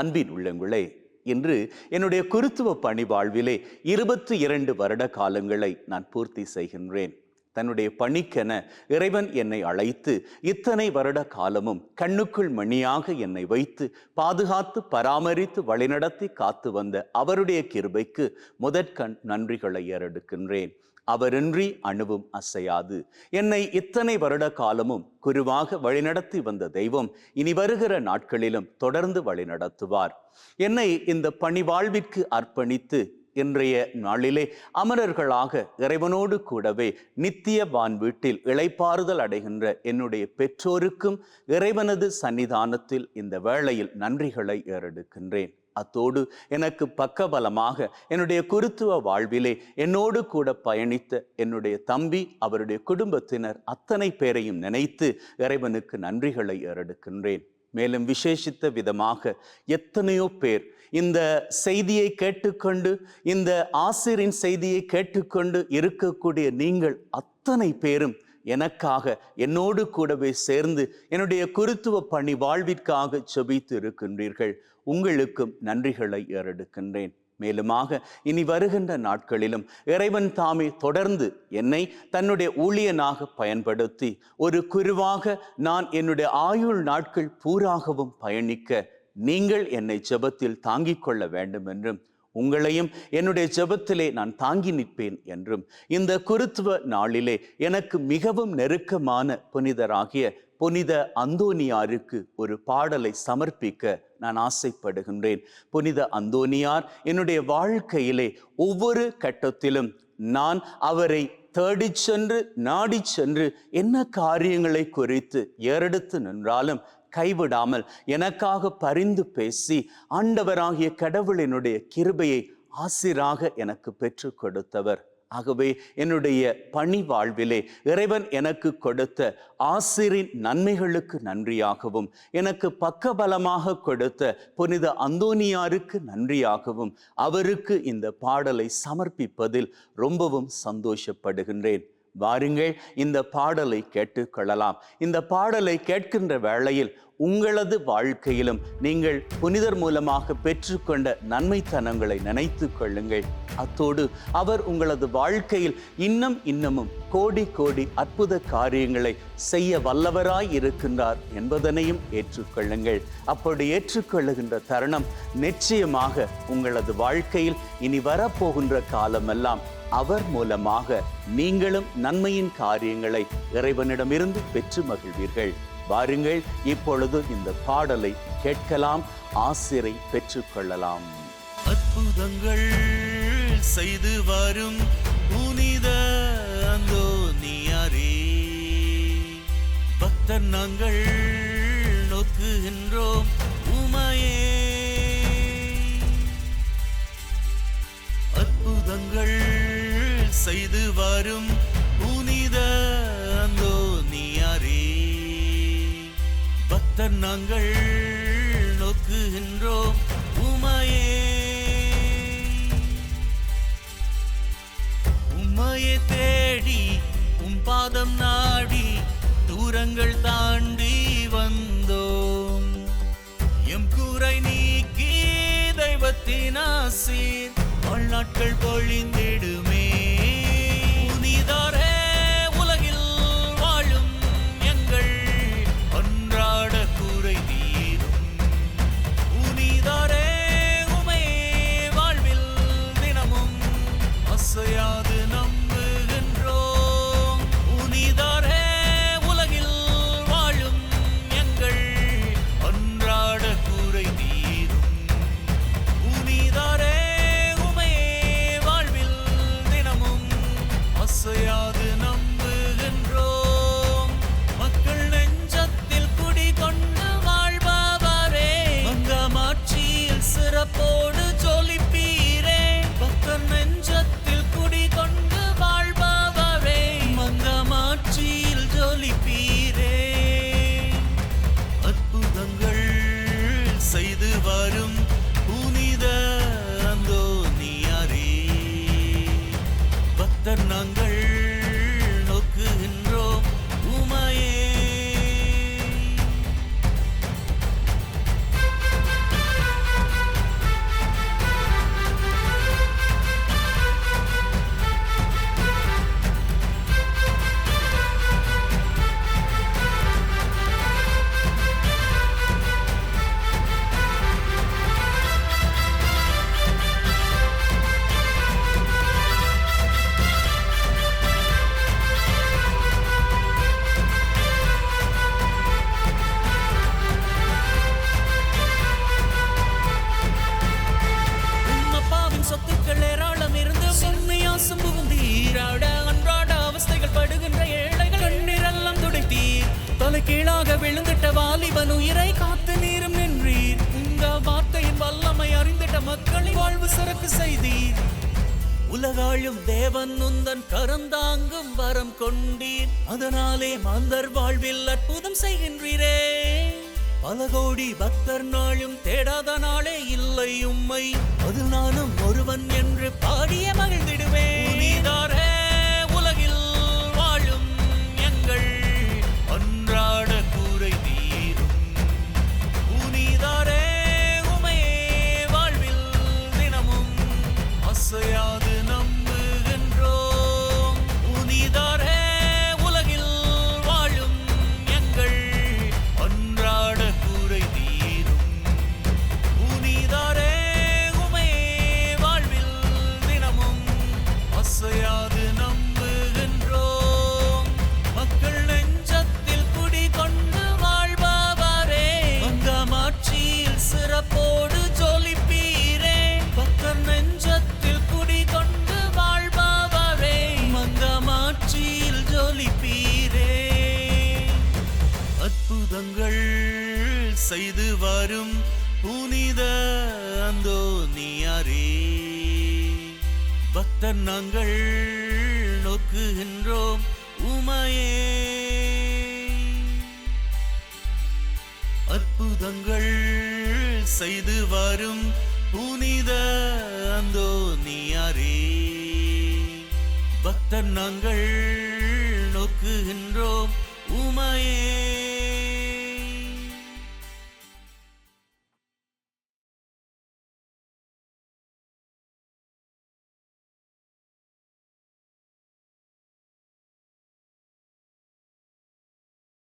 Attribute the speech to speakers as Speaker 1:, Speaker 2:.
Speaker 1: அன்பின் உள்ளங்களே இன்று என்னுடைய குருத்துவ பணி வாழ்விலே இருபத்தி இரண்டு வருட காலங்களை நான் பூர்த்தி செய்கின்றேன். தன்னுடைய பணிக்கென இறைவன் என்னை அழைத்து இத்தனை வருட காலமும் கண்ணுக்குள் மணியாக என்னை வைத்து பாதுகாத்து பராமரித்து வழிநடத்தி காத்து வந்த அவருடைய கிருபைக்கு முதற்கண் நன்றிகளை ஏறெடுக்கின்றேன். அவரின்றி அணுவும் அசையாது. என்னை இத்தனை வருட காலமும் குருவாக வழிநடத்தி வந்த தெய்வம் இனி வருகிற நாட்களிலும் தொடர்ந்து வழிநடத்துவார். என்னை இந்த பணி வாழ்விற்கு அர்ப்பணித்து இன்றைய நாளிலே அமரர்களாக இறைவனோடு கூடவே நித்திய வான் வீட்டில் இளைப்பாறுதல் அடைகின்ற என்னுடைய பெற்றோருக்கும் இறைவனது சன்னிதானத்தில் இந்த வேளையில் நன்றிகளை ஏறெடுக்கின்றேன். அத்தோடு எனக்கு பக்கபலமாக என்னுடைய குருத்துவ வாழ்விலே என்னோடு கூட பயணித்த என்னுடைய தம்பி அவருடைய குடும்பத்தினர் அத்தனை பேரையும் நினைத்து இறைவனுக்கு நன்றிகளை ஏறெடுக்கின்றேன். மேலும் விசேஷித்த விதமாக எத்தனையோ பேர் இந்த செய்தியை கேட்டுக்கொண்டு இந்த ஆசிரியின் செய்தியை கேட்டுக்கொண்டு இருக்கக்கூடிய நீங்கள் அத்தனை பேரும் எனக்காக என்னோடு கூடவே சேர்ந்து என்னுடைய குருத்துவ பணி வாழ்விற்காக செபித்து இருக்கின்றீர்கள். உங்களுக்கும் நன்றிகளை ஏறெடுக்கின்றேன். மேலுமாக இனி வருகின்ற நாட்களிலும் இறைவன் தாமே தொடர்ந்து என்னை தன்னுடைய ஊழியனாக பயன்படுத்தி ஒரு குருவாக நான் என்னுடைய ஆயுள் நாட்கள் பூராகவும் பயணிக்க நீங்கள் என்னை ஜெபத்தில் தாங்கிக் கொள்ள வேண்டும் என்றும் உங்களையும் என்னுடைய ஜெபத்திலே நான் தாங்கி நிற்பேன் என்றும் இந்த குருத்துவ நாளிலே எனக்கு மிகவும் நெருக்கமான புனிதராகிய புனித அந்தோனியாருக்கு ஒரு பாடலை சமர்ப்பிக்க நான் ஆசைப்படுகின்றேன். புனித அந்தோனியார் என்னுடைய வாழ்க்கையிலே ஒவ்வொரு கட்டத்திலும் நான் அவரை தேடி சென்று நாடி சென்று என்ன காரியங்களை குறித்து ஏறெடுத்து நின்றாலும் கைவிடாமல் எனக்காக பரிந்து பேசி ஆண்டவராகிய கடவுளினுடைய கிருபையை ஆசிராக எனக்கு பெற்றுக் கொடுத்தவர். ஆகவே என்னுடைய பணி வாழ்விலே இறைவன் எனக்கு கொடுத்த ஆசிரின் நன்மைகளுக்கு நன்றியாகவும் எனக்கு பக்கபலமாக கொடுத்த புனித அந்தோனியாருக்கு நன்றியாகவும் அவருக்கு இந்த பாடலை சமர்ப்பிப்பதில் ரொம்பவும் சந்தோஷப்படுகின்றேன். வாருங்கள் இந்த பாடலை கேட்டுக்கொள்ளலாம். இந்த பாடலை கேட்கின்ற வேளையில் உங்களது வாழ்க்கையிலும் நீங்கள் புனிதர் மூலமாக பெற்றுக்கொண்ட நன்மைத்தனங்களை நினைத்து கொள்ளுங்கள். அத்தோடு அவர் உங்களது வாழ்க்கையில் இன்னும் இன்னமும் கோடி கோடி அற்புத காரியங்களை செய்ய வல்லவராய் இருக்கின்றார் என்பதனையும் ஏற்றுக்கொள்ளுங்கள். அப்படி ஏற்றுக்கொள்ளுகின்ற தருணம் நிச்சயமாக உங்களது வாழ்க்கையில் இனி வரப்போகின்ற காலமெல்லாம் அவர் மூலமாக நீங்களும் நன்மையின் காரியங்களை இறைவனிடமிருந்து பெற்று மகிழ்வீர்கள். வாருங்கள் இப்பொழுது இந்த பாடலை கேட்கலாம் ஆசிரை பெற்றுக்கொள்ளலாம்.
Speaker 2: அற்புதங்கள் செய்து வரும் புனித அந்தோனியாரே. பக்தர் நாங்கள் நோக்குகின்றோம் உமையே. செய்து வரும் புனித அந்தோனியாரே. பக்தர் நாங்கள் நோக்குகின்றோம் உமையே. உம்மையை தேடி உம் பாதம் நாடி தூரங்கள் தாண்டி வந்தோம். எம் கூரை நீக்கி தெய்வத்தின் ஆசீர் வாழ்நாட்கள் பொழிந்திடுமே. வரும் புனித அந்தோனியாரே. பக்தர் நாங்கள் விழுந்துட்ட வாலிபன் உயிரை காத்து நீரும் நின்றீர். உங்க வார்த்தையின் வல்லமை அறிந்திட்ட மக்களின் வாழ்வு சிறப்பு செய்தீர். உலகாழும் தேவன் உந்தன் கருந்தாங்கும் வரம் கொண்டீர். அதனாலே மாந்தர் வாழ்வில் அற்புதம் செய்கின்றீரே. பல கோடி பக்தர் நாளும் தேடாத நாளே இல்லை உம்மை. அது நானும் ஒருவன் என்று பாடிய மகிழ்ந்திடுவேன். செய்து வரும் புனித அந்தோனியாரே. பக்தர் நாங்கள் நோக்குகின்றோம் உமையே. அற்புதங்கள் செய்து வரும் புனித அந்தோனியாரே. பக்தர் நாங்கள் நோக்குகின்றோம் உமையே.